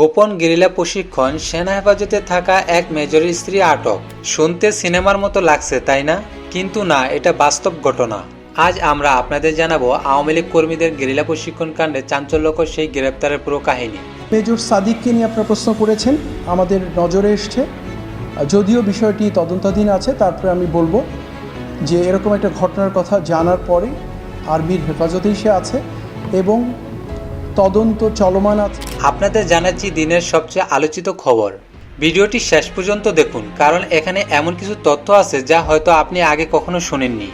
গোপন গেরিলা প্রশিক্ষণ সেনা হেফাজতে থাকা এক মেজরের স্ত্রী আটক। শুনতে সিনেমার মতো লাগছে, তাই না? কিন্তু না, এটা বাস্তব ঘটনা। আজ আমরা আপনাদের জানাব আওয়ামী লীগ কর্মীদের গেরিলা প্রশিক্ষণ কাণ্ডে চাঞ্চল্যকর সেই গ্রেপ্তারের পুরো কাহিনী। মেজর সাদিককে নিয়ে আপনারা প্রশ্ন করেছেন, আমাদের নজরে এসছে। যদিও বিষয়টি তদন্তাধীন আছে, তারপরে আমি বলব যে এরকম একটা ঘটনার কথা জানার পরে আর্মির হেফাজতেই সে আছে এবং তদন্ত চলমান আছে। আপনাদের জানাচ্ছি দিনের সবচেয়ে আলোচিত খবর। ভিডিওটি শেষ পর্যন্ত দেখুন কারণ এখানে এমন কিছু তথ্য আছে যা হয়তো আপনি আগে কখনো শুনেননি।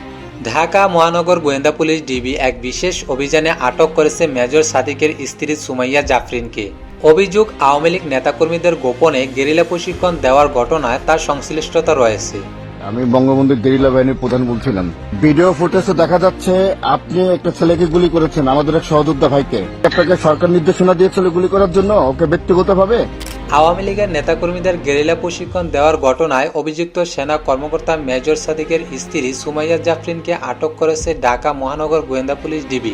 ঢাকা মহানগর গোয়েন্দা পুলিশ ডিবি এক বিশেষ অভিযানে আটক করেছে মেজর সাদিকের স্ত্রী সুমাইয়া জাফরিনকে। অভিযোগ আওয়ামী লীগ নেতাকর্মীদের গোপনে গেরিলা প্রশিক্ষণ দেওয়ার ঘটনায় তার সংশ্লিষ্টতা রয়েছে। আমি বঙ্গবন্ধু গেরিলা বাহিনীর প্রধান বলছিলাম। ভিডিও ফুটেজে দেখা যাচ্ছে আপনি একটা ছেলেকে গুলি করেছেন আমাদের এক সহযোদ্ধা ভাইকে। আপনাকে সরকার নির্দেশনা দিয়েছিল গুলি করার জন্য ওকে ব্যক্তিগতভাবে? আওয়ামী লীগের নেতাকর্মীদের গেরিলা প্রশিক্ষণ দেওয়ার ঘটনায় অভিযুক্ত সেনা কর্মকর্তা মেজর সাদিকের স্ত্রী সুমাইয়া জাফরিনকে আটক করেছে ঢাকা মহানগর গোয়েন্দা পুলিশ ডিবি।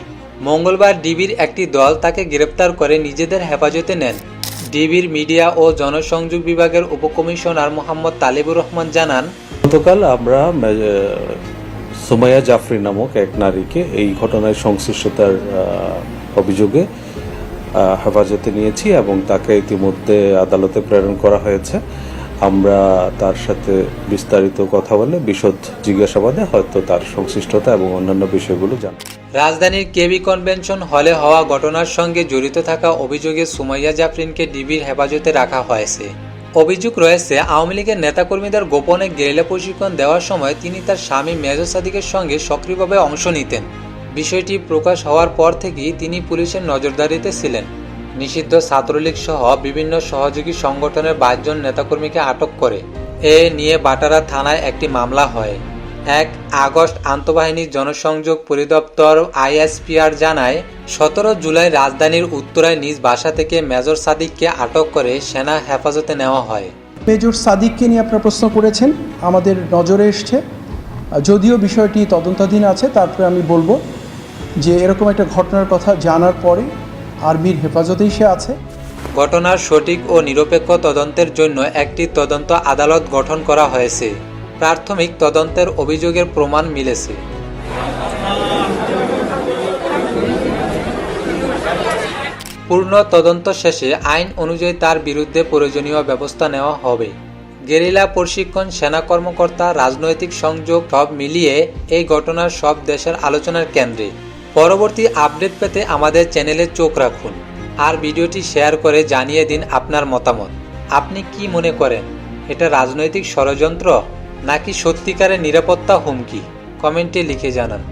মঙ্গলবার ডিবির একটি দল তাকে গ্রেপ্তার করে নিজেদের হেফাজতে নেন। ডিবির মিডিয়া ও জনসংযোগ বিভাগের উপকমিশনার মোহাম্মদ তালিবুর রহমান জানান গতকাল আমরা সুমাইয়া জাফরি নামক এক নারীকে এই ঘটনায় সংশ্লিষ্টতার অভিযোগে হেফাজতে নিয়েছি এবং তাকে ইতিমধ্যে আদালতে প্রেরণ করা হয়েছে। আমরা তার সাথে বিস্তারিত কথা বলে বিশদ জিজ্ঞাসাবাদে হয়তো তার সংশ্লিষ্টতা এবং অন্যান্য বিষয়গুলো জান রাজধানীর কেবি কনভেনশন হলে হওয়া ঘটনার সঙ্গে জড়িত থাকা অভিযোগে সুমাইয়া জাফরিনকে ডিবির হেফাজতে রাখা হয়েছে। অভিযোগ রয়েছে, আওয়ামী লীগের নেতাকর্মীদের গোপনে গেরিলা প্রশিক্ষণ দেওয়ার সময় তিনি তার স্বামী মেজর সাদিকের সঙ্গে সক্রিয়ভাবে অংশ নিতেন। বিষয়টি প্রকাশ হওয়ার পর থেকেই তিনি পুলিশের নজরদারিতে ছিলেন। নিষিদ্ধ ছাত্রলীগ সহ বিভিন্ন সহযোগী সংগঠনের বাইশজন নেতাকর্মীকে আটক করে। এ নিয়ে বাটারা থানায় একটি মামলা হয়। এক আগস্ট আন্তঃবাহিনী জনসংযোগ পরিদপ্তর আইএসপিআর জানায়, সতেরো জুলাই রাজধানীর উত্তরায় নিজ বাসা থেকে মেজর সাদিককে আটক করে সেনা হেফাজতে নেওয়া হয়। মেজর সাদিককে নিয়ে আপনারা প্রশ্ন করেছেন, আমাদের নজরে এসছে। যদিও বিষয়টি তদন্তাধীন আছে, তারপরে আমি বলব যে এরকম একটা ঘটনার কথা জানার পরে আর্মির হেফাজতেই সে আছে। ঘটনার সঠিক ও নিরপেক্ষ তদন্তের জন্য একটি তদন্ত আদালত গঠন করা হয়েছে। প্রাথমিক তদন্তের অভিযোগের প্রমাণ মিলেছে। পূর্ণ তদন্ত শেষে আইন অনুযায়ী তার বিরুদ্ধে প্রয়োজনীয় ব্যবস্থা নেওয়া হবে। গেরিলা প্রশিক্ষণ সেনা কর্মকর্তা, রাজনৈতিক সংযোগ সব মিলিয়ে এই ঘটনার সব দেশের আলোচনার কেন্দ্রে। পরবর্তী আপডেট পেতে আমাদের চ্যানেলে চোখ রাখুন আর ভিডিওটি শেয়ার করে জানিয়ে দিন আপনার মতামত। আপনি কি মনে করেন, এটা রাজনৈতিক ষড়যন্ত্র নাকি সত্যিকারের নিরাপত্তা হুমকি? কমেন্টে লিখে জানান।